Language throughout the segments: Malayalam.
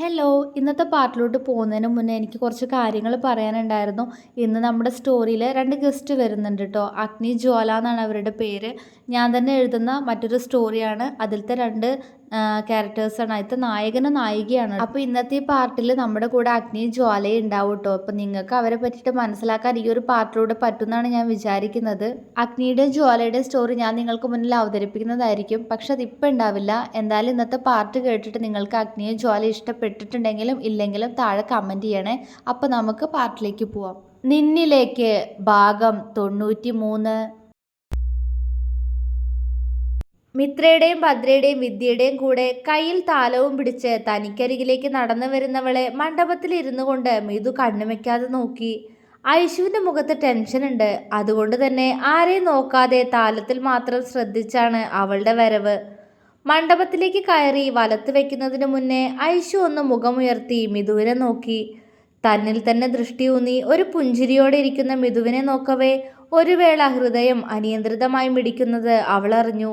ഹലോ ഇന്നത്തെ പാർട്ടിലോട്ട് പോകുന്നതിന് മുന്നേ എനിക്ക് കുറച്ച് കാര്യങ്ങൾ പറയാനുണ്ടായിരുന്നു. ഇന്ന് നമ്മുടെ സ്റ്റോറിയിൽ രണ്ട് ഗസ്റ്റ് വരുന്നുണ്ട് കേട്ടോ അഗ്നി ജ്വാല എന്നാണ് അവരുടെ പേര്. ഞാൻ തന്നെ എഴുതുന്ന മറ്റൊരു സ്റ്റോറിയാണ് അതിലത്തെ രണ്ട് ക്യാരക്ടേഴ്സാണ് ആദ്യത്തെ നായകനും നായികയാണ്. അപ്പോൾ ഇന്നത്തെ ഈ പാർട്ടിൽ നമ്മുടെ കൂടെ അഗ്നി ജ്വാലയും ഉണ്ടാവും കേട്ടോ അപ്പോൾ നിങ്ങൾക്ക് അവരെ പറ്റിയിട്ട് മനസ്സിലാക്കാൻ ഈ ഒരു പാർട്ടിലൂടെ പറ്റുമെന്നാണ് ഞാൻ വിചാരിക്കുന്നത്. അഗ്നിയുടെ ജ്വാലയുടെ സ്റ്റോറി ഞാൻ നിങ്ങൾക്ക് മുന്നിൽ അവതരിപ്പിക്കുന്നതായിരിക്കും. പക്ഷെ അത് ഇപ്പൊ ഉണ്ടാവില്ല. എന്തായാലും ഇന്നത്തെ പാർട്ട് കേട്ടിട്ട് നിങ്ങൾക്ക് അഗ്നിയും ജ്വാല ഇഷ്ടപ്പെട്ടിട്ടുണ്ടെങ്കിലും ഇല്ലെങ്കിലും താഴെ കമന്റ് ചെയ്യണേ. അപ്പോൾ നമുക്ക് പാർട്ടിലേക്ക് പോവാം. നിന്നിലേക്ക് ഭാഗം തൊണ്ണൂറ്റി മൂന്ന് മിത്രയുടെയും ഭദ്രയുടെയും വിദ്യയുടെയും കൂടെ കയ്യിൽ താലവും പിടിച്ച് തനിക്കരികിലേക്ക് നടന്നു വരുന്നവളെ മണ്ഡപത്തിൽ ഇരുന്നു കൊണ്ട് മിതു കണ്ണുവെക്കാതെ നോക്കി. ഐശുവിന്റെ മുഖത്ത് ടെൻഷനുണ്ട് അതുകൊണ്ട് തന്നെ ആരെയും നോക്കാതെ താലത്തിൽ മാത്രം ശ്രദ്ധിച്ചാണ് അവളുടെ വരവ്. മണ്ഡപത്തിലേക്ക് കയറി വലത്ത് വെക്കുന്നതിന് മുന്നേ ഐശു ഒന്ന് മുഖമുയർത്തി മിഥുവിനെ നോക്കി. തന്നിൽ തന്നെ ദൃഷ്ടി ഊന്നി ഒരു പുഞ്ചിരിയോടെ ഇരിക്കുന്ന മിഥുവിനെ നോക്കവേ ഒരു വേള ഹൃദയം അനിയന്ത്രിതമായി മിടിക്കുന്നത് അവളറിഞ്ഞു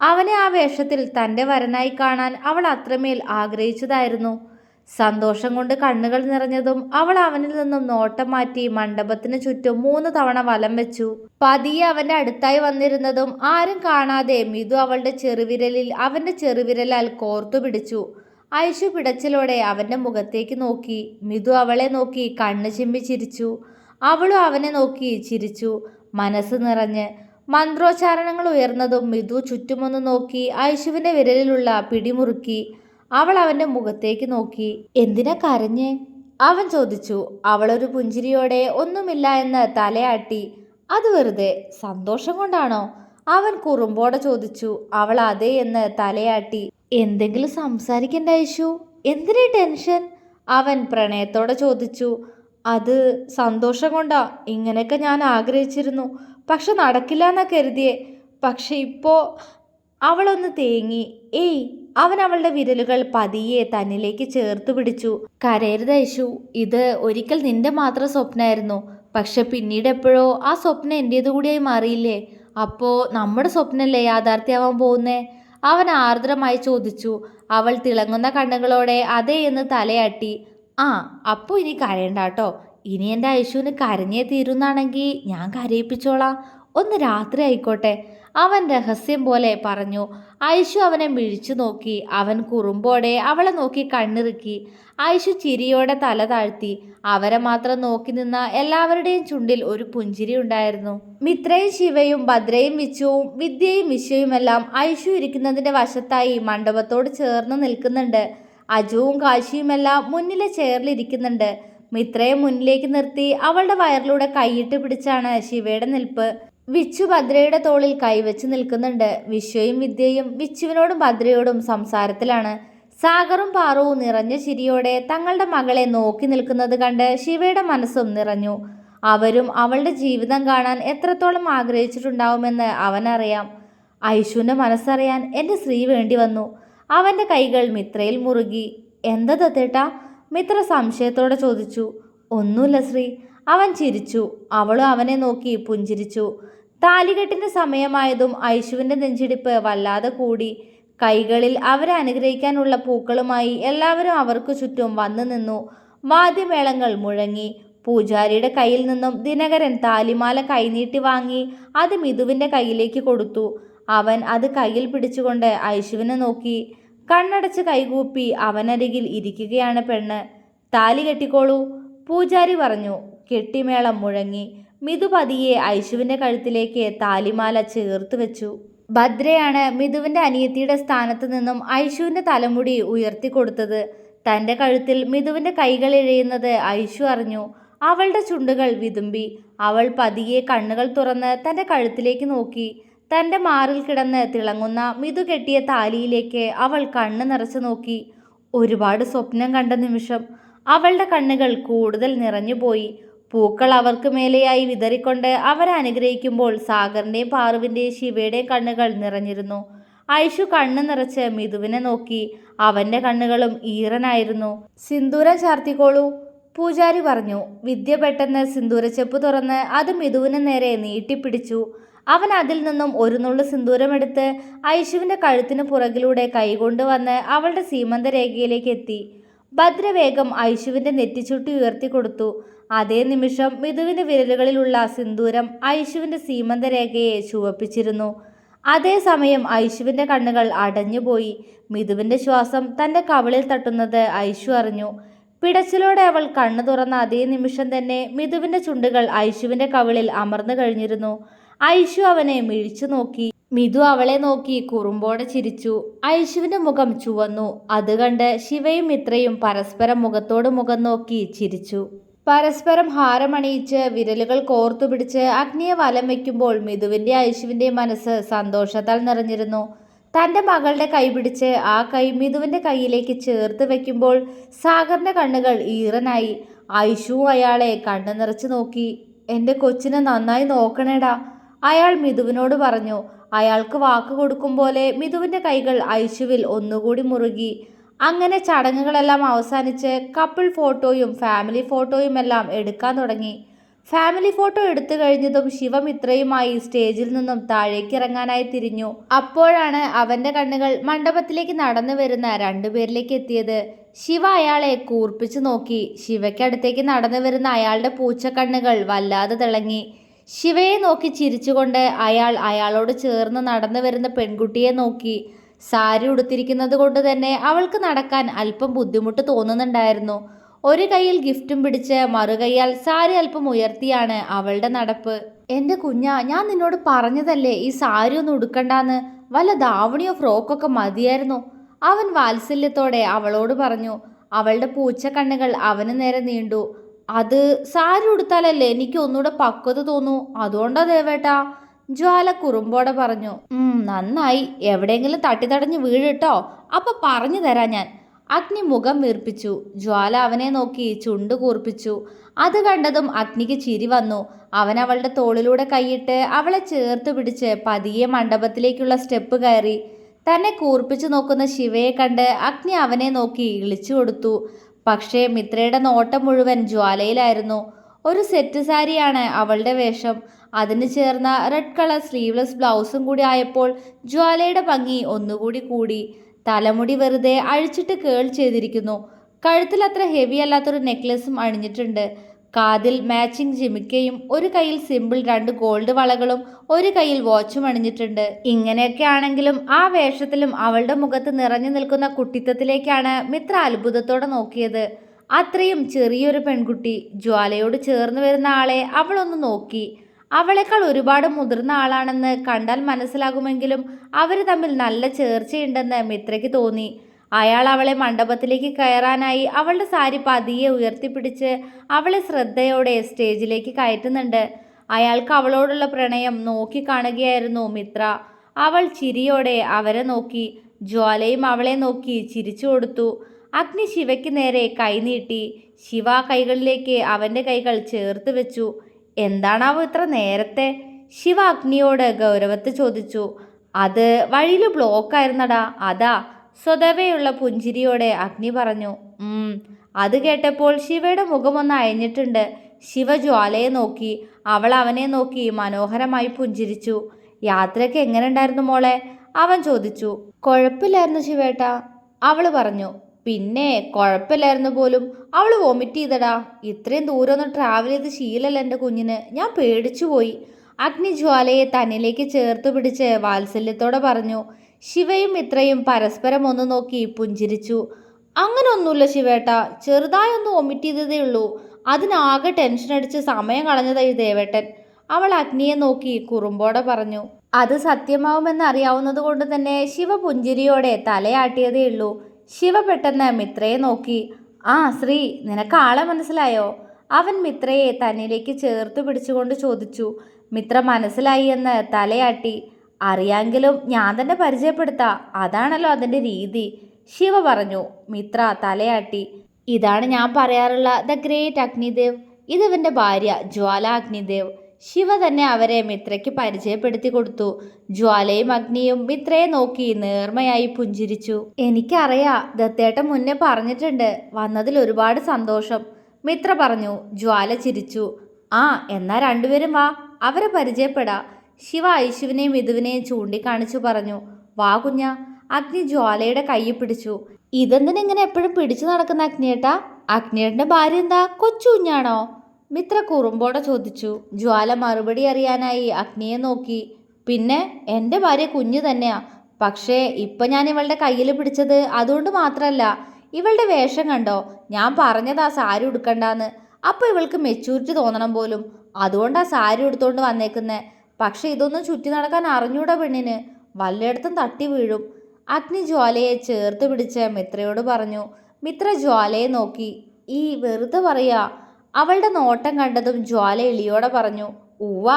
അവനെ ആ വേഷത്തിൽ തന്റെ വരനായി കാണാൻ അവൾ അത്രമേൽ ആഗ്രഹിച്ചതായിരുന്നു. സന്തോഷം കൊണ്ട് കണ്ണുകൾ നിറഞ്ഞതും അവൾ അവനിൽ നിന്നും നോട്ടം മാറ്റി മണ്ഡപത്തിന് ചുറ്റും മൂന്ന് തവണ വലം വെച്ചു. പതിയെ അവന്റെ അടുത്തായി വന്നിരുന്നതും ആരും കാണാതെ മിതു അവളുടെ ചെറുവിരലിൽ അവന്റെ ചെറുവിരലാൽ കോർത്തു പിടിച്ചു. ഐഷു പിടച്ചിലോടെ അവന്റെ മുഖത്തേക്ക് നോക്കി. മിതു അവളെ നോക്കി കണ്ണ് ചിമ്മി ചിരിച്ചു. അവളും അവനെ നോക്കി ചിരിച്ചു. മനസ്സ് നിറഞ്ഞ് മന്ത്രോച്ചാരണങ്ങൾ ഉയർന്നതും മിഥു ചുറ്റുമൊന്ന് നോക്കി ഐശുവിന്റെ വിരലിലുള്ള പിടിമുറുക്കി. അവൾ അവന്റെ മുഖത്തേക്ക് നോക്കി. എന്തിനാ കരഞ്ഞേ? അവൻ ചോദിച്ചു. അവളൊരു പുഞ്ചിരിയോടെ ഒന്നുമില്ല എന്ന് തലയാട്ടി. അത് വെറുതെ. സന്തോഷം കൊണ്ടാണോ? അവൻ കുറുമ്പോടെ ചോദിച്ചു. അവൾ അതേ എന്ന് തലയാട്ടി. എന്തെങ്കിലും സംസാരിക്കണ്ട ഐശു. എന്തിനേ ടെൻഷൻ? അവൻ പ്രണയത്തോടെ ചോദിച്ചു. അത് സന്തോഷം കൊണ്ടാ. ഇങ്ങനെയൊക്കെ ഞാൻ ആഗ്രഹിച്ചിരുന്നു. പക്ഷെ നടക്കില്ല എന്നാ കരുതിയേ. പക്ഷെ ഇപ്പോൾ അവളൊന്ന് തേങ്ങി. ഏയ് അവൻ അവളുടെ വിരലുകൾ പതിയെ തന്നിലേക്ക് ചേർത്ത് പിടിച്ചു. കരയരുത് യേശു ഇത് ഒരിക്കൽ നിന്റെ മാത്രം സ്വപ്നമായിരുന്നു പക്ഷെ പിന്നീട് എപ്പോഴോ ആ സ്വപ്നം എന്റേത് കൂടിയായി മാറിയില്ലേ? അപ്പോൾ നമ്മുടെ സ്വപ്നമല്ലേ യാഥാർത്ഥ്യമാവാൻ പോകുന്നേ? അവൻ ആർദ്രമായി ചോദിച്ചു. അവൾ തിളങ്ങുന്ന കണ്ണുകളോടെ അതേ എന്ന് തലയാട്ടി. ആ അപ്പോൾ ഇനി കരയണ്ട കേട്ടോ. ഇനി എന്റെ ഐശുവിന് കരഞ്ഞേ തീരുന്നാണെങ്കിൽ ഞാൻ കരയിപ്പിച്ചോളാം. ഒന്ന് രാത്രി ആയിക്കോട്ടെ. അവൻ രഹസ്യം പോലെ പറഞ്ഞു. ഐശു അവനെ മിഴിച്ചു നോക്കി. അവൻ കുറുമ്പോടെ അവളെ നോക്കി കണ്ണിറുക്കി. ഐശു ചിരിയോടെ തല താഴ്ത്തി. അവരെ മാത്രം നോക്കി നിന്ന എല്ലാവരുടെയും ചുണ്ടിൽ ഒരു പുഞ്ചിരി ഉണ്ടായിരുന്നു. മിത്രയും ശിവയും ഭദ്രയും വിച്ചുവും വിദ്യയും വിശ്വയുമെല്ലാം ഐശു ഇരിക്കുന്നതിന്റെ വശത്തായി മണ്ഡപത്തോട് ചേർന്ന് നിൽക്കുന്നുണ്ട്. അജുവും കാശിയുമെല്ലാം മുന്നിലെ ചെയറിലിരിക്കുന്നുണ്ട് മിത്രയെ മുന്നിലേക്ക് നിർത്തി അവളുടെ വയറിലൂടെ കൈയിട്ട് പിടിച്ചാണ് ശിവയുടെ നിൽപ്പ്. വിച്ചു ഭദ്രയുടെ തോളിൽ കൈവച്ച് നിൽക്കുന്നുണ്ട്. വിശ്വയും വിദ്യയും വിച്ചുവിനോടും ഭദ്രയോടും സംസാരത്തിലാണ്. സാഗറും പാറവും നിറഞ്ഞ ചിരിയോടെ തങ്ങളുടെ മകളെ നോക്കി നിൽക്കുന്നത് കണ്ട് ശിവയുടെ മനസ്സും നിറഞ്ഞു. അവരും അവളുടെ ജീവിതം കാണാൻ എത്രത്തോളം ആഗ്രഹിച്ചിട്ടുണ്ടാവുമെന്ന് അവനറിയാം. ഐശുവിന്റെ മനസ്സറിയാൻ എന്റെ സ്ത്രീ വേണ്ടി വന്നു. അവന്റെ കൈകൾ മിത്രയിൽ മുറുകി. എന്താ ദത്തേട്ടാ മിത്ര സംശയത്തോടെ ചോദിച്ചു ഒന്നുമില്ല ശ്രീ. അവൻ ചിരിച്ചു. അവളും അവനെ നോക്കി പുഞ്ചിരിച്ചു. താലികെട്ടിന്റെ സമയമായതും ഐശുവിന്റെ നെഞ്ചിടിപ്പ് വല്ലാതെ കൂടി. കൈകളിൽ അവരെ അനുഗ്രഹിക്കാനുള്ള പൂക്കളുമായി എല്ലാവരും അവർക്ക് ചുറ്റും വന്നു നിന്നു. വാദ്യമേളങ്ങൾ മുഴങ്ങി. പൂജാരിയുടെ കയ്യിൽ നിന്നും ദിനകരൻ താലിമാല കൈനീട്ടി വാങ്ങി അത് മിഥുവിന്റെ കയ്യിലേക്ക് കൊടുത്തു. അവൻ അത് കയ്യിൽ പിടിച്ചുകൊണ്ട് ഐശുവിനെ നോക്കി. കണ്ണടച്ച് കൈകൂപ്പി അവനരികിൽ ഇരിക്കുകയാണ് പെണ്ണ്. താലി കെട്ടിക്കോളൂ പൂജാരി പറഞ്ഞു. കെട്ടിമേളം മുഴങ്ങി മിതു പതിയെ ഐശുവിന്റെ കഴുത്തിലേക്ക് താലിമാല ചേർത്ത് വെച്ചു. ഭദ്രയാണ് മിതുവിന്റെ അനിയത്തിയുടെ സ്ഥാനത്ത് നിന്നും ഐശുവിന്റെ തലമുടി ഉയർത്തിക്കൊടുത്തത് തന്റെ കഴുത്തിൽ മിതുവിന്റെ കൈകൾ ഇഴയുന്നത് ഐശു അറിഞ്ഞു. അവളുടെ ചുണ്ടുകൾ വിതുമ്പി അവൾ പതിയെ കണ്ണുകൾ തുറന്ന് തന്റെ കഴുത്തിലേക്ക് നോക്കി. തന്റെ മാറിൽ കിടന്ന് തിളങ്ങുന്ന മിതുകെട്ടിയ താലിയിലേക്ക് അവൾ കണ്ണ് നിറച്ചു നോക്കി. ഒരുപാട് സ്വപ്നം കണ്ട നിമിഷം അവളുടെ കണ്ണുകൾ കൂടുതൽ നിറഞ്ഞുപോയി പൂക്കൾ അവർക്ക് മേലെയായി വിതറിക്കൊണ്ട് അവരെ അനുഗ്രഹിക്കുമ്പോൾ സാഗറിന്റെയും പാറുവിന്റെയും ശിവയുടെയും കണ്ണുകൾ നിറഞ്ഞിരുന്നു. ഐഷു കണ്ണ് നിറച്ച് മിതുവിനെ നോക്കി. അവന്റെ കണ്ണുകളും ഈറനായിരുന്നു. സിന്ദൂരം ചാർത്തിക്കോളൂ പൂജാരി പറഞ്ഞു. വിദ്യ പെട്ടെന്ന് സിന്ദൂരച്ചെപ്പ് തുറന്ന് അത് മിതുവിന് നേരെ നീട്ടിപ്പിടിച്ചു. അവൻ അതിൽ നിന്നും ഒരു നുള്ളു സിന്ദൂരമെടുത്ത് ഐശുവിന്റെ കഴുത്തിന് പുറകിലൂടെ കൈകൊണ്ടുവന്ന് അവളുടെ സീമന്തരേഖയിലേക്ക് എത്തി. ഭദ്രവേഗം ഐശുവിന്റെ നെറ്റിച്ചുട്ടി ഉയർത്തി കൊടുത്തു. അതേ നിമിഷം മിഥുവിന്റെ വിരലുകളിലുള്ള സിന്ദൂരം ഐശുവിന്റെ സീമന്തരേഖയെ ചുവപ്പിച്ചിരുന്നു. അതേസമയം ഐശുവിന്റെ കണ്ണുകൾ അടഞ്ഞുപോയി. മിഥുവിന്റെ ശ്വാസം തന്റെ കവളിൽ തട്ടുന്നത് ഐശു അറിഞ്ഞു. പിടച്ചിലോടെ അവൾ കണ്ണു തുറന്ന അതേ നിമിഷം തന്നെ മിഥുവിന്റെ ചുണ്ടുകൾ ഐശുവിന്റെ കവിളിൽ അമർന്നു കഴിഞ്ഞിരുന്നു. ഐശു അവനെ മിഴിച്ചു നോക്കി. മിഥു അവളെ നോക്കി കുറുമ്പോടെ ചിരിച്ചു. ഐഷുവിന്റെ മുഖം ചുവന്നു. അത് കണ്ട് ശിവയും മിത്രയും പരസ്പരം മുഖത്തോട് മുഖം നോക്കി ചിരിച്ചു. പരസ്പരം ഹാരമണിയിച്ച് വിരലുകൾ കോർത്തുപിടിച്ച് അഗ്നിയെ വലം വയ്ക്കുമ്പോൾ മിഥുവിന്റെ ഐശുവിന്റെ മനസ്സ് സന്തോഷത്താൽ നിറഞ്ഞിരുന്നു. തന്റെ മകളുടെ കൈ പിടിച്ച് ആ കൈ മിഥുവിന്റെ കൈയിലേക്ക് ചേർത്ത് വെക്കുമ്പോൾ സാഗറിന്റെ കണ്ണുകൾ ഈറനായി. ഐഷു അയാളെ കണ്ണു നിറച്ച് നോക്കി. എന്റെ കൊച്ചിനെ നന്നായി നോക്കണേടാ. അയാൾ മിഥുവിനോട് പറഞ്ഞു അയാൾക്ക് വാക്ക് കൊടുക്കും പോലെ മിഥുവിന്റെ കൈകൾ ഐശുവിൽ ഒന്നുകൂടി മുറുകി. അങ്ങനെ ചടങ്ങുകളെല്ലാം അവസാനിച്ച് കപ്പിൾ ഫോട്ടോയും ഫാമിലി ഫോട്ടോയും എല്ലാം എടുക്കാൻ തുടങ്ങി. ഫാമിലി ഫോട്ടോ എടുത്തു കഴിഞ്ഞതും ശിവമിത്രയുമായി സ്റ്റേജിൽ നിന്നും താഴേക്ക് ഇറങ്ങാനായി തിരിഞ്ഞു. അപ്പോഴാണ് അവന്റെ കണ്ണുകൾ മണ്ഡപത്തിലേക്ക് നടന്നു വരുന്ന രണ്ടുപേരിലേക്ക് എത്തിയത്. ശിവ അയാളെ കൂർപ്പിച്ചു നോക്കി. ശിവയ്ക്കടുത്തേക്ക് നടന്നു വരുന്ന അയാളുടെ പൂച്ചക്കണ്ണുകൾ വല്ലാതെ തിളങ്ങി. ശിവയെ നോക്കി ചിരിച്ചുകൊണ്ട് അയാൾ അയാളോട് ചേർന്ന് നടന്നു വരുന്ന പെൺകുട്ടിയെ നോക്കി. സാരി ഉടുത്തിരിക്കുന്നത് കൊണ്ട് തന്നെ അവൾക്ക് നടക്കാൻ അല്പം ബുദ്ധിമുട്ട് തോന്നുന്നുണ്ടായിരുന്നു. ഒരു കൈയിൽ ഗിഫ്റ്റും പിടിച്ച് മറുകൈയാൽ സാരി അല്പം ഉയർത്തിയാണ് അവളുടെ നടപ്പ്. എന്റെ കുഞ്ഞ ഞാൻ നിന്നോട് പറഞ്ഞതല്ലേ ഈ സാരി ഒന്നും ഉടുക്കണ്ടാന്ന്? വല്ല ധാവണിയോ ഫ്രോക്കൊക്കെ മതിയായിരുന്നു. അവൻ വാത്സല്യത്തോടെ അവളോട് പറഞ്ഞു. അവളുടെ പൂച്ച കണ്ണുകൾ അവന് നേരെ നീണ്ടു. അത് സാരി ഉടുത്താലല്ലേ എനിക്ക് ഒന്നുകൂടെ പക്വത തോന്നൂ? അതുകൊണ്ടാ ദേവേട്ടാ. ജ്വാല കുറുമ്പോടെ പറഞ്ഞു ഉം നന്നായി. എവിടെയെങ്കിലും തട്ടിത്തടഞ്ഞ് വീഴിട്ടോ. അപ്പൊ പറഞ്ഞു തരാം ഞാൻ. അഗ്നി മുഖം വീർപ്പിച്ചു. ജ്വാല അവനെ നോക്കി ചുണ്ട് കൂർപ്പിച്ചു. അത് കണ്ടതും അഗ്നിക്ക് ചിരി വന്നു. അവൻ അവളുടെ തോളിലൂടെ കൈയിട്ട് അവളെ ചേർത്ത് പിടിച്ച് പതിയെ മണ്ഡപത്തിലേക്കുള്ള സ്റ്റെപ്പ് കയറി. തന്നെ കൂർപ്പിച്ചു നോക്കുന്ന ശിവയെ കണ്ട് അഗ്നി അവനെ നോക്കി ഇളിച്ചു കൊടുത്തു. പക്ഷേ മിത്രയുടെ നോട്ടം മുഴുവൻ ജ്വാലയിലായിരുന്നു. ഒരു സെറ്റ് സാരിയാണ് അവളുടെ വേഷം. അതിന് ചേർന്ന റെഡ് കളർ സ്ലീവ്ലെസ് ബ്ലൗസും കൂടി ആയപ്പോൾ ജ്വാലയുടെ ഭംഗി ഒന്നുകൂടി കൂടി. തലമുടി വെറുതെ അഴിച്ചിട്ട് കേൾ ചെയ്തിരിക്കുന്നു. കഴുത്തിൽ അത്ര ഹെവി അല്ലാത്തൊരു നെക്ലസും അണിഞ്ഞിട്ടുണ്ട്. കാതിൽ മാച്ചിങ് ജിമിക്കയും ഒരു കയ്യിൽ സിമ്പിൾ രണ്ട് ഗോൾഡ് വളകളും ഒരു കയ്യിൽ വാച്ചും അണിഞ്ഞിട്ടുണ്ട്. ഇങ്ങനെയൊക്കെ ആണെങ്കിലും ആ വേഷത്തിലും അവളുടെ മുഖത്ത് നിറഞ്ഞു നിൽക്കുന്ന കുട്ടിത്തത്തിലേക്കാണ് മിത്ര അത്ഭുതത്തോടെ നോക്കിയത്. അത്രയും ചെറിയൊരു പെൺകുട്ടി ജ്വാലയോട് ചേർന്ന് വരുന്ന ആളെ അവളൊന്ന് നോക്കി. അവളെക്കാൾ ഒരുപാട് മുതിർന്ന ആളാണെന്ന് കണ്ടാൽ മനസ്സിലാകുമെങ്കിലും അവർ തമ്മിൽ നല്ല ചേർച്ചയുണ്ടെന്ന് മിത്രയ്ക്ക് തോന്നി. അയാൾ അവളെ മണ്ഡപത്തിലേക്ക് കയറാനായി അവളുടെ സാരി പതിയെ ഉയർത്തിപ്പിടിച്ച് അവളെ ശ്രദ്ധയോടെ സ്റ്റേജിലേക്ക് കയറ്റുന്നുണ്ട്. അയാൾക്ക് അവളോടുള്ള പ്രണയം നോക്കി കാണുകയായിരുന്നു മിത്ര. അവൾ ചിരിയോടെ അവരെ നോക്കി. ജ്വാലയും അവളെ നോക്കി ചിരിച്ചു കൊടുത്തു. അഗ്നി ശിവയ്ക്ക് നേരെ കൈനീട്ടി ശിവ കൈകളിലേക്ക് അവന്റെ കൈകൾ ചേർത്ത് വെച്ചു. എന്താണാവോ ഇത്ര നേരത്തെ? ശിവ അഗ്നിയോട് ഗൗരവത്ത് ചോദിച്ചു. അത് വഴിയിൽ ബ്ലോക്കായിരുന്നടാ അതാ. സ്വതവേയുള്ള പുഞ്ചിരിയോടെ അഗ്നി പറഞ്ഞു അത് കേട്ടപ്പോൾ ശിവയുടെ മുഖമൊന്ന് അയഞ്ഞിട്ടുണ്ട്. ശിവ ജ്വാലയെ നോക്കി അവൾ അവനെ നോക്കി മനോഹരമായി പുഞ്ചിരിച്ചു. യാത്രയ്ക്ക് എങ്ങനെ ഉണ്ടായിരുന്നു മോളെ? അവൻ ചോദിച്ചു. കുഴപ്പമില്ലായിരുന്നു ശിവേട്ട അവൾ പറഞ്ഞു. പിന്നെ കുഴപ്പമില്ലായിരുന്നു പോലും. അവൾ വോമിറ്റ് ചെയ്തടാ. ഇത്രയും ദൂരം ഒന്ന് ട്രാവൽ ചെയ്ത് ശീലല്ല എന്റെ കുഞ്ഞിന്. ഞാൻ പേടിച്ചുപോയി. അഗ്നിജ്വാലയെ തന്നിലേക്ക് ചേർത്ത് പിടിച്ച് വാത്സല്യത്തോടെ പറഞ്ഞു. ശിവയും മിത്രയും പരസ്പരം ഒന്ന് നോക്കി പുഞ്ചിരിച്ചു. അങ്ങനൊന്നുമില്ല ശിവേട്ട. ചെറുതായൊന്ന് ഒമിറ്റ് ചെയ്തതേ ഉള്ളൂ. അതിനാകെ ടെൻഷൻ അടിച്ച് സമയം കളഞ്ഞതായി ദേവേട്ടൻ. അവൾ അഗ്നിയെ നോക്കി കുറുമ്പോടെ പറഞ്ഞു. അത് സത്യമാവുമെന്ന് അറിയാവുന്നത് കൊണ്ട് തന്നെ ശിവ പുഞ്ചിരിയോടെ തലയാട്ടിയതേ ഉള്ളൂ. ശിവ പെട്ടെന്ന് മിത്രയെ നോക്കി. ആ ശ്രീ നിനക്ക് ആളെ മനസ്സിലായോ? അവൻ മിത്രയെ തന്നിലേക്ക് ചേർത്ത് പിടിച്ചുകൊണ്ട് ചോദിച്ചു. മിത്ര മനസ്സിലായി എന്ന് തലയാട്ടി. അറിയാമെങ്കിലും ഞാൻ തന്നെ പരിചയപ്പെടുത്താം. അതാണല്ലോ അതിന്റെ രീതി. ശിവ പറഞ്ഞു മിത്ര തലയാട്ടി. ഇതാണ് ഞാൻ പറയാറുള്ള ദ ഗ്രേറ്റ് അഗ്നിദേവ്. ഇത് ഇവന്റെ ഭാര്യ ജ്വാല അഗ്നിദേവ്. ശിവ തന്നെ അവരെ മിത്രയ്ക്ക് പരിചയപ്പെടുത്തി കൊടുത്തു. ജ്വാലയും അഗ്നിയും മിത്രയെ നോക്കി നേർമയായി പുഞ്ചിരിച്ചു. എനിക്കറിയാം ദത്തേട്ടൻ മുന്നേ പറഞ്ഞിട്ടുണ്ട്. വന്നതിൽ ഒരുപാട് സന്തോഷം. മിത്ര പറഞ്ഞു ജ്വാല ചിരിച്ചു. ആ എന്നാ രണ്ടുപേരും വാ. അവരെ പരിചയപ്പെടാ. ശിവ ഐശുവിനെയും മിഥുവിനെയും ചൂണ്ടിക്കാണിച്ചു പറഞ്ഞു വാ കുഞ്ഞ. അഗ്നി ജ്വാലയുടെ കൈ പിടിച്ചു. ഇതെന്തിനിങ്ങനെ എപ്പോഴും പിടിച്ചു നടക്കുന്ന അഗ്നിയേട്ടാ? അഗ്നിയേട്ടന്റെ ഭാര്യ എന്താ? കൊച്ചു കുഞ്ഞാണോ? മിത്ര കുറുമ്പോടെ ചോദിച്ചു. ജ്വാല മറുപടി അറിയാനായി അഗ്നിയെ നോക്കി. പിന്നെ എന്റെ ഭാര്യ കുഞ്ഞു തന്നെയാ. പക്ഷേ ഇപ്പം ഞാൻ ഇവളുടെ കയ്യിൽ പിടിച്ചത് അതുകൊണ്ട് മാത്രമല്ല ഇവളുടെ വേഷം കണ്ടോ? ഞാൻ പറഞ്ഞതാ സാരി ഉടുക്കണ്ടാന്ന്. അപ്പോൾ ഇവൾക്ക് മെച്ചൂരിറ്റി തോന്നണം പോലും. അതുകൊണ്ടാ സാരി ഉടുത്തോണ്ട് വന്നേക്കുന്നേ. പക്ഷെ ഇതൊന്നും ചുറ്റി നടക്കാൻ അറിഞ്ഞൂടാ പെണ്ണിന്. വല്ലയിടത്തും തട്ടി വീഴും. അഗ്നി ജ്വാലയെ ചേർത്ത് പിടിച്ച് മിത്രയോട് പറഞ്ഞു മിത്ര ജ്വാലയെ നോക്കി. ഈ വെറുതെ പറയാ. അവളുടെ നോട്ടം കണ്ടതും ജ്വാല എളിയോടെ പറഞ്ഞു ഉവ്വ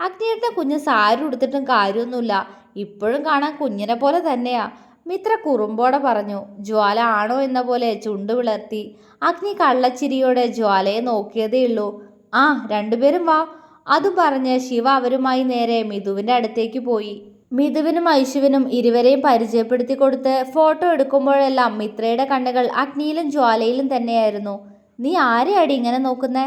അഗ്നിയേട്ടൻ കുഞ്ഞ് സാരി ഉടുത്തിട്ടും കാര്യമൊന്നുമില്ല. ഇപ്പോഴും കാണാൻ കുഞ്ഞിനെ പോലെ തന്നെയാ. മിത്ര കുറുമ്പോടെ പറഞ്ഞു ജ്വാല ആണോ എന്ന പോലെ ചുണ്ടു വിളർത്തി. അഗ്നി കള്ളച്ചിരിയോടെ ജ്വാലയെ നോക്കിയതേ ഉള്ളൂ. ആ രണ്ടുപേരും വാ. അതും പറഞ്ഞ് ശിവ അവരുമായി നേരെ മിഥുവിന്റെ അടുത്തേക്ക് പോയി. മിഥുവിനും ഐശുവിനും ഇരുവരെയും പരിചയപ്പെടുത്തി കൊടുത്ത് ഫോട്ടോ എടുക്കുമ്പോഴെല്ലാം മിത്രയുടെ കണ്ണുകൾ അഗ്നിയിലും ജ്വാലയിലും തന്നെയായിരുന്നു. നീ ആരെയാടി ഇങ്ങനെ നോക്കുന്നേ?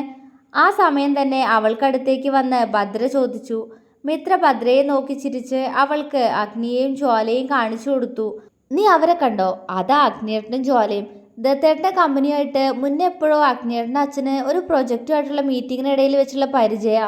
ആ സമയം തന്നെ അവൾക്കടുത്തേക്ക് വന്ന് ഭദ്ര ചോദിച്ചു. മിത്ര ഭദ്രയെ നോക്കി ചിരിച്ച് അവൾക്ക് അഗ്നിയെയും ജ്വാലയും കാണിച്ചു കൊടുത്തു. നീ അവരെ കണ്ടോ? അതാ അഗ്നിയേട്ടനും ജ്വാലയും. ദത്തേട്ടന്റെ കമ്പനിയായിട്ട് മുന്നേ എപ്പോഴോ അഗ്നിയേട്ടന്റെ അച്ഛന് ഒരു പ്രൊജക്റ്റുമായിട്ടുള്ള മീറ്റിങ്ങിനിടയിൽ വെച്ചുള്ള പരിചയ.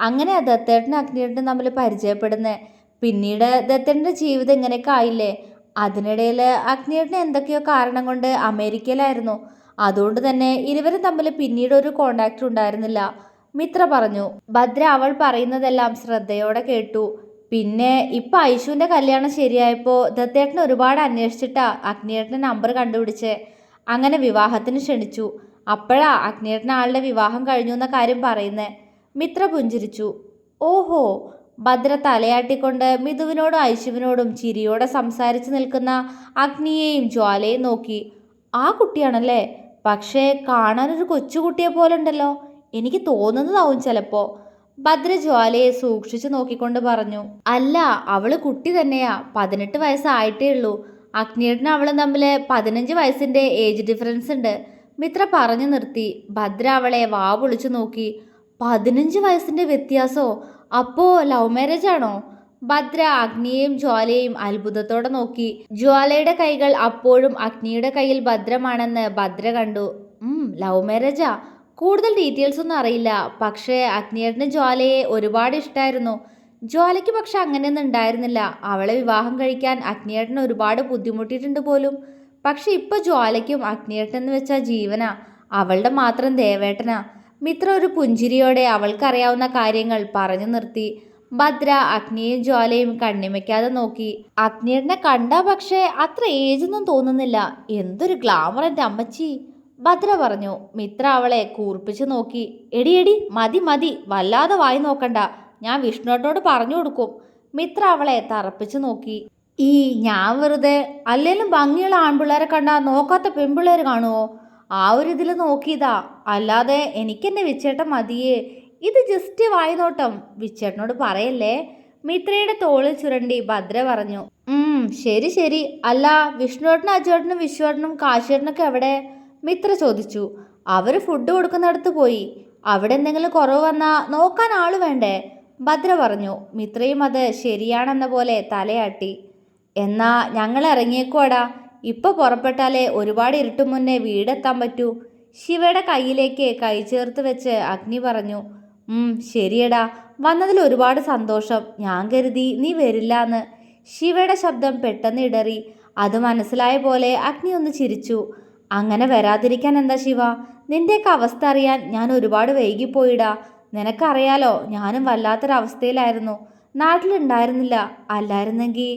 അങ്ങനെയാ ദത്തേട്ടനും അഗ്നിയേട്ടനും തമ്മിൽ പരിചയപ്പെടുന്നത് പിന്നീട് ദത്തേട്ടന്റെ ജീവിതം ഇങ്ങനെയൊക്കെ ആയില്ലേ? അതിനിടയിൽ അഗ്നിയേട്ടൻ എന്തൊക്കെയോ കാരണം കൊണ്ട് അമേരിക്കയിലായിരുന്നു. അതുകൊണ്ട് തന്നെ ഇരുവരും തമ്മിൽ പിന്നീട് ഒരു കോണ്ടാക്റ്റ് ഉണ്ടായിരുന്നില്ല. മിത്ര പറഞ്ഞു ഭദ്ര അവൾ പറയുന്നതെല്ലാം ശ്രദ്ധയോടെ കേട്ടു. പിന്നെ ഇപ്പം ഐശുവിന്റെ കല്യാണം ശരിയായപ്പോൾ ദത്തേട്ടൻ ഒരുപാട് അന്വേഷിച്ചിട്ടാ അഗ്നിയേട്ടന്റെ നമ്പർ കണ്ടുപിടിച്ച്. അങ്ങനെ വിവാഹത്തിന് ക്ഷണിച്ചു. അപ്പോഴാ അഗ്നിയേട്ടൻ ആളുടെ വിവാഹം കഴിഞ്ഞു എന്ന കാര്യം പറയുന്നേ. മിത്ര പുഞ്ചിരിച്ചു ഓഹോ ഭദ്ര തലയാട്ടിക്കൊണ്ട് മിഥുവിനോടും ഐശുവിനോടും ചിരിയോടെ സംസാരിച്ചു നിൽക്കുന്ന അഗ്നിയെയും ജ്വാലയും നോക്കി. ആ കുട്ടിയാണല്ലേ? പക്ഷേ കാണാനൊരു കൊച്ചുകുട്ടിയെ പോലെ ഉണ്ടല്ലോ എനിക്ക് തോന്നുന്നതാവും ചിലപ്പോൾ ഭദ്ര ജ്വാലയെ സൂക്ഷിച്ചു നോക്കിക്കൊണ്ട് പറഞ്ഞു. അല്ല അവൾ കുട്ടി തന്നെയാ. പതിനെട്ട് വയസ്സായിട്ടേ ഉള്ളൂ. അഗ്നിയേട്ടനും അവളും തമ്മിൽ പതിനഞ്ച് വയസ്സിന്റെ ഏജ് ഡിഫറൻസ് ഉണ്ട്. മിത്ര പറഞ്ഞു നിർത്തി. ഭദ്ര അവളെ വാ പൊളിച്ചു നോക്കി. പതിനഞ്ച് വയസ്സിന്റെ വ്യത്യാസോ? അപ്പോ ലവ് മാരേജ് ആണോ ഭദ്ര അഗ്നിയെയും ജ്വാലയെയും അത്ഭുതത്തോടെ നോക്കി. ജ്വാലയുടെ കൈകൾ അപ്പോഴും അഗ്നിയുടെ കയ്യിൽ ഭദ്രമാണെന്ന് ഭദ്ര കണ്ടു. ലവ് മാരേജാ? കൂടുതൽ ഡീറ്റെയിൽസ് ഒന്നും അറിയില്ല. പക്ഷേ അഗ്നിയേട്ടന് ജ്വാലയെ ഒരുപാട് ഇഷ്ടമായിരുന്നു ജ്വാലയ്ക്ക് പക്ഷെ അങ്ങനെയൊന്നും ഉണ്ടായിരുന്നില്ല. അവളെ വിവാഹം കഴിക്കാൻ അഗ്നിയേട്ടൻ ഒരുപാട് ബുദ്ധിമുട്ടിയിട്ടുണ്ട് പോലും. പക്ഷെ ഇപ്പൊ ജ്വാലയ്ക്കും അഗ്നിയേട്ടൻ എന്ന് വെച്ചാൽ ജീവനാ. അവളുടെ മാത്രം ദേവേട്ടനാ. മിത്ര ഒരു പുഞ്ചിരിയോടെ അവൾക്കറിയാവുന്ന കാര്യങ്ങൾ പറഞ്ഞു നിർത്തി. ഭദ്ര അഗ്നിയും ജ്വാലയും കണ്ണിമയ്ക്കാതെ നോക്കി. അഗ്നിയുടെ കണ്ട പക്ഷേ അത്ര ഏജൊന്നും തോന്നുന്നില്ല. എന്തൊരു ഗ്ലാമർ എന്റെ അമ്മച്ചി. ഭദ്ര പറഞ്ഞു മിത്ര അവളെ കൂർപ്പിച്ചു നോക്കി. എടി എടി മതി മതി വല്ലാതെ വായി നോക്കണ്ട. ഞാൻ വിഷ്ണുട്ടോട് പറഞ്ഞു കൊടുക്കും. മിത്ര അവളെ തറപ്പിച്ചു നോക്കി. ഈ ഞാൻ വെറുതെ അല്ലേലും ഭംഗിയുള്ള ആൺപിള്ളേരെ കണ്ടാ നോക്കാത്ത പെൺപിള്ളേർ കാണുമോ ആ ഒരു ഇതിൽ നോക്കിയതാ. അല്ലാതെ എനിക്കെന്നെ വിച്ചേട്ടൻ മതിയേ. ഇത് ജസ്റ്റ് വായ്നോട്ടം. വിച്ചേട്ടനോട് പറയല്ലേ? മിത്രയുടെ തോളിൽ ചുരണ്ടി ഭദ്ര പറഞ്ഞു. ശരി ശരി. അല്ല വിഷ്ണുവേട്ടനും അജുവേട്ടനും വിശ്വേട്ടനും കാശിയേട്ടനൊക്കെ എവിടെ? മിത്ര ചോദിച്ചു. അവർ ഫുഡ് കൊടുക്കുന്നിടത്ത് പോയി. അവിടെ എന്തെങ്കിലും കുറവ് വന്നാൽ നോക്കാൻ ആൾ വേണ്ടേ? ഭദ്ര പറഞ്ഞു. മിത്രയും അത് ശരിയാണെന്ന പോലെ തലയാട്ടി. എന്നാ ഞങ്ങൾ ഇറങ്ങിയേക്കുവാടാ. ഇപ്പൊ പുറപ്പെട്ടാലേ ഒരുപാട് ഇരുട്ടു മുന്നേ വീടെത്താൻ പറ്റൂ. ശിവയുടെ കയ്യിലേക്ക് കൈ ചേർത്ത് വെച്ച് അഗ്നി പറഞ്ഞു ശരിയടാ. വന്നതിൽ ഒരുപാട് സന്തോഷം. ഞാൻ കരുതി നീ വരില്ല എന്ന് ശിവയുടെ ശബ്ദം പെട്ടെന്ന് ഇടറി. അത് മനസ്സിലായ പോലെ അഗ്നി ഒന്ന് ചിരിച്ചു. അങ്ങനെ വരാതിരിക്കാൻ എന്താ ശിവ? നിന്റെയൊക്കെ അവസ്ഥ അറിയാൻ ഞാൻ ഒരുപാട് വൈകിപ്പോയിടാ. നിനക്കറിയാലോ ഞാനും വല്ലാത്തൊരവസ്ഥയിലായിരുന്നു. നാട്ടിലുണ്ടായിരുന്നില്ല. അല്ലായിരുന്നെങ്കിൽ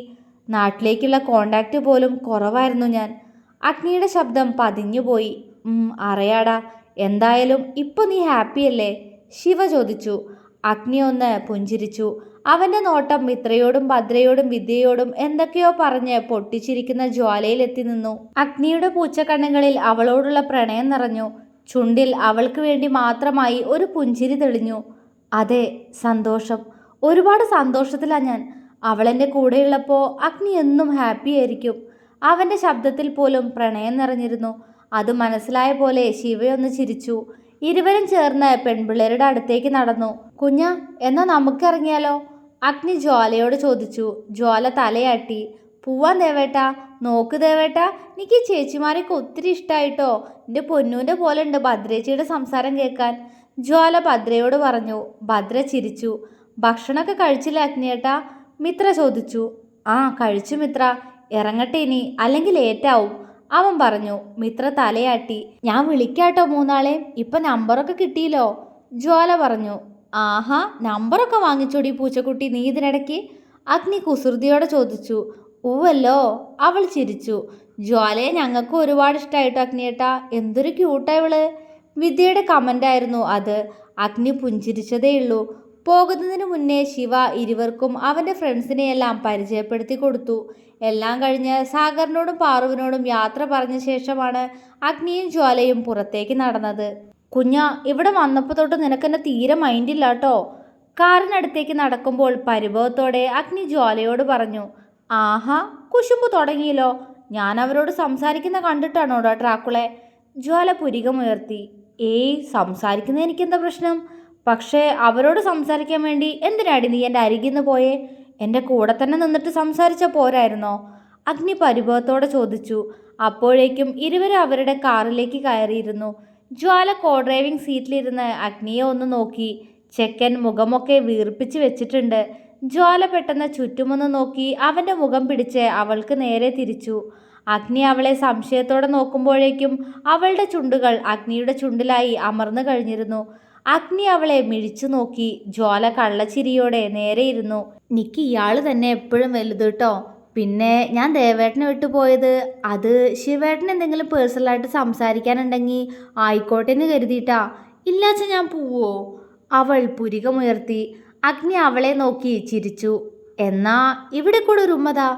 നാട്ടിലേക്കുള്ള കോണ്ടാക്റ്റ് പോലും കുറവായിരുന്നു ഞാൻ. അഗ്നിയുടെ ശബ്ദം പതിഞ്ഞുപോയി. അറിയാടാ എന്തായാലും ഇപ്പൊ നീ ഹാപ്പിയല്ലേ ശിവ ചോദിച്ചു. അഗ്നി ഒന്ന് പുഞ്ചിരിച്ചു. അവന്റെ നോട്ടം മിത്രയോടും ഭദ്രയോടും വിദ്യയോടും എന്തൊക്കെയോ പറഞ്ഞ് പൊട്ടിച്ചിരിക്കുന്ന ജ്വാലയിലെത്തി നിന്നു. അഗ്നിയുടെ പൂച്ചക്കണ്ണുകളിൽ അവളോടുള്ള പ്രണയം നിറഞ്ഞു. ചുണ്ടിൽ അവൾക്ക് വേണ്ടി മാത്രമായി ഒരു പുഞ്ചിരി തെളിഞ്ഞു. അതെ സന്തോഷം. ഒരുപാട് സന്തോഷത്തിലാണ് ഞാൻ. അവളെന്റെ കൂടെയുള്ളപ്പോൾ അഗ്നി എന്നും ഹാപ്പി ആയിരിക്കും. അവന്റെ ശബ്ദത്തിൽ പോലും പ്രണയം നിറഞ്ഞിരുന്നു. അത് മനസ്സിലായ പോലെ ശിവയൊന്ന് ചിരിച്ചു. ഇരുവരും ചേർന്ന് പെൺപിള്ളേരുടെ അടുത്തേക്ക് നടന്നു. കുഞ്ഞ എന്നാ നമുക്കിറങ്ങിയാലോ അഗ്നി ജ്വാലയോട് ചോദിച്ചു. ജ്വാല തലയാട്ടി. പോവാൻ ദേവേട്ട നോക്ക് ദേവേട്ട എനിക്ക് ചേച്ചിമാരൊക്കെ ഒത്തിരി ഇഷ്ടമായിട്ടോ എന്റെ പൊന്നൂന്റെ പോലെ ഉണ്ട് ഭദ്രേച്ചിയുടെ സംസാരം കേൾക്കാൻ. ജ്വാല ഭദ്രയോട് പറഞ്ഞു. ഭദ്ര ചിരിച്ചു. ഭക്ഷണമൊക്കെ കഴിച്ചില്ല അഗ്നിയേട്ടാ? മിത്ര ചോദിച്ചു ആ കഴിച്ചു മിത്ര. ഇറങ്ങട്ടെ ഇനി. അല്ലെങ്കിൽ ഏറ്റാവും അവൻ പറഞ്ഞു മിത്ര തലയാട്ടി. ഞാൻ വിളിക്കാട്ടോ മൂന്നാളെ. ഇപ്പൊ നമ്പറൊക്കെ കിട്ടിയില്ലോ. ജ്വാല പറഞ്ഞു ആഹാ നമ്പറൊക്കെ വാങ്ങിച്ചോടി പൂച്ചക്കുട്ടി. നീ ഇതിനിടയ്ക്ക്? അഗ്നി കുസൃതിയോടെ ചോദിച്ചു ഉവല്ലോ അവൾ ചിരിച്ചു ജ്വാലയെ ഞങ്ങൾക്ക് ഒരുപാട് ഇഷ്ടമായിട്ടോ അഗ്നിയേട്ടാ. എന്തൊരു ക്യൂട്ടാ ഇവൾ. വിദ്യയുടെ കമന്റായിരുന്നു അത്. അഗ്നി പുഞ്ചിരിച്ചതേയുള്ളൂ പോകുന്നതിന് മുന്നേ ശിവ ഇരുവർക്കും അവന്റെ ഫ്രണ്ട്സിനെയെല്ലാം പരിചയപ്പെടുത്തി കൊടുത്തു. എല്ലാം കഴിഞ്ഞ് സാഗറിനോടും പാറുവിനോടും യാത്ര പറഞ്ഞ ശേഷമാണ് അഗ്നിയും ജ്വാലയും പുറത്തേക്ക് നടന്നത്. കുഞ്ഞ ഇവിടെ വന്നപ്പോൾ തൊട്ട് നിനക്കെന്നെ തീരെ മൈൻഡില്ല കേട്ടോ കാറിനടുത്തേക്ക് നടക്കുമ്പോൾ പരിഭവത്തോടെ അഗ്നി ജ്വാലയോട് പറഞ്ഞു ആഹാ കുശുമ്പ് തുടങ്ങിയല്ലോ. ഞാൻ അവരോട് സംസാരിക്കുന്ന കണ്ടിട്ടാണോടാ ട്രാക്കുളെ? ജ്വാല പുരികമുയർത്തി ഏയ് സംസാരിക്കുന്ന എനിക്കെന്താ പ്രശ്നം? പക്ഷേ അവരോട് സംസാരിക്കാൻ വേണ്ടി എന്തിനാടി നീ എന്റെ അരികിൽ നിന്ന് പോയേ? എന്റെ കൂടെ തന്നെ നിന്നിട്ട് സംസാരിച്ച പോരായിരുന്നോ? അഗ്നി പരിഭവത്തോടെ ചോദിച്ചു. അപ്പോഴേക്കും ഇരുവരും അവരുടെ കാറിലേക്ക് കയറിയിരുന്നു. ജ്വാല കോ ഡ്രൈവിംഗ് സീറ്റിലിരുന്ന് അഗ്നിയെ ഒന്ന് നോക്കി. ചെക്കൻ മുഖമൊക്കെ വീർപ്പിച്ച് വെച്ചിട്ടുണ്ട്. ജ്വാല പെട്ടെന്ന് ചുറ്റുമൊന്ന് നോക്കി അവന്റെ മുഖം പിടിച്ച് അവൾക്ക് നേരെ തിരിച്ചു. അഗ്നി അവളെ സംശയത്തോടെ നോക്കുമ്പോഴേക്കും അവളുടെ ചുണ്ടുകൾ അഗ്നിയുടെ ചുണ്ടിലായി അമർന്നു കഴിഞ്ഞിരുന്നു. അഗ്നി അവളെ മിഴിച്ചു നോക്കി. ജ്വാല കള്ളച്ചിരിയോടെ നേരെ ഇരുന്നു. നിക്ക് ഇയാൾ തന്നെ എപ്പോഴും വലുത് കേട്ടോ പിന്നെ ഞാൻ ദേവേട്ടനെ വിട്ടു പോയത്. അത് ശിവേട്ടൻ എന്തെങ്കിലും പേഴ്സണലായിട്ട് സംസാരിക്കാനുണ്ടെങ്കിൽ ആയിക്കോട്ടെ എന്ന് കരുതിയിട്ടാ. ഇല്ലാച്ച ഞാൻ പോവോ. അവൾ പുരികമുയർത്തി. അഗ്നി അവളെ നോക്കി ചിരിച്ചു. എന്നാ ഇവിടെ കൂടെ ഒരു ഉമ്മതാ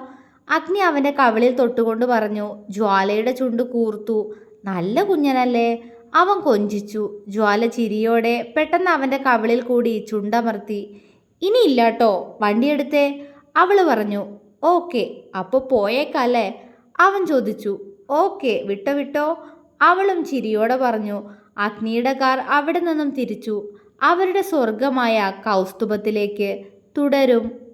അഗ്നി അവന്റെ കവിളിൽ തൊട്ടുകൊണ്ട് പറഞ്ഞു. ജ്വാലയുടെ ചുണ്ട് കൂർത്തു. നല്ല കുഞ്ഞനല്ലേ. അവൻ കൊഞ്ചിച്ചു. ജ്വാല ചിരിയോടെ പെട്ടെന്ന് അവന്റെ കവിളിൽ കൂടി ചുണ്ടമർത്തി ഇനിയില്ലാട്ടോ വണ്ടിയെടുത്തേ അവൾ പറഞ്ഞു ഓക്കെ അപ്പോൾ പോയേക്കല്ലേ? അവൻ ചോദിച്ചു ഓക്കെ വിട്ടോ വിട്ടോ. അവളും ചിരിയോടെ പറഞ്ഞു അഗ്നിയുടെ കാർ അവിടെ നിന്നും തിരിച്ചു. അവരുടെ സ്വർഗമായ കൗസ്തുഭത്തിലേക്ക് തുടരും.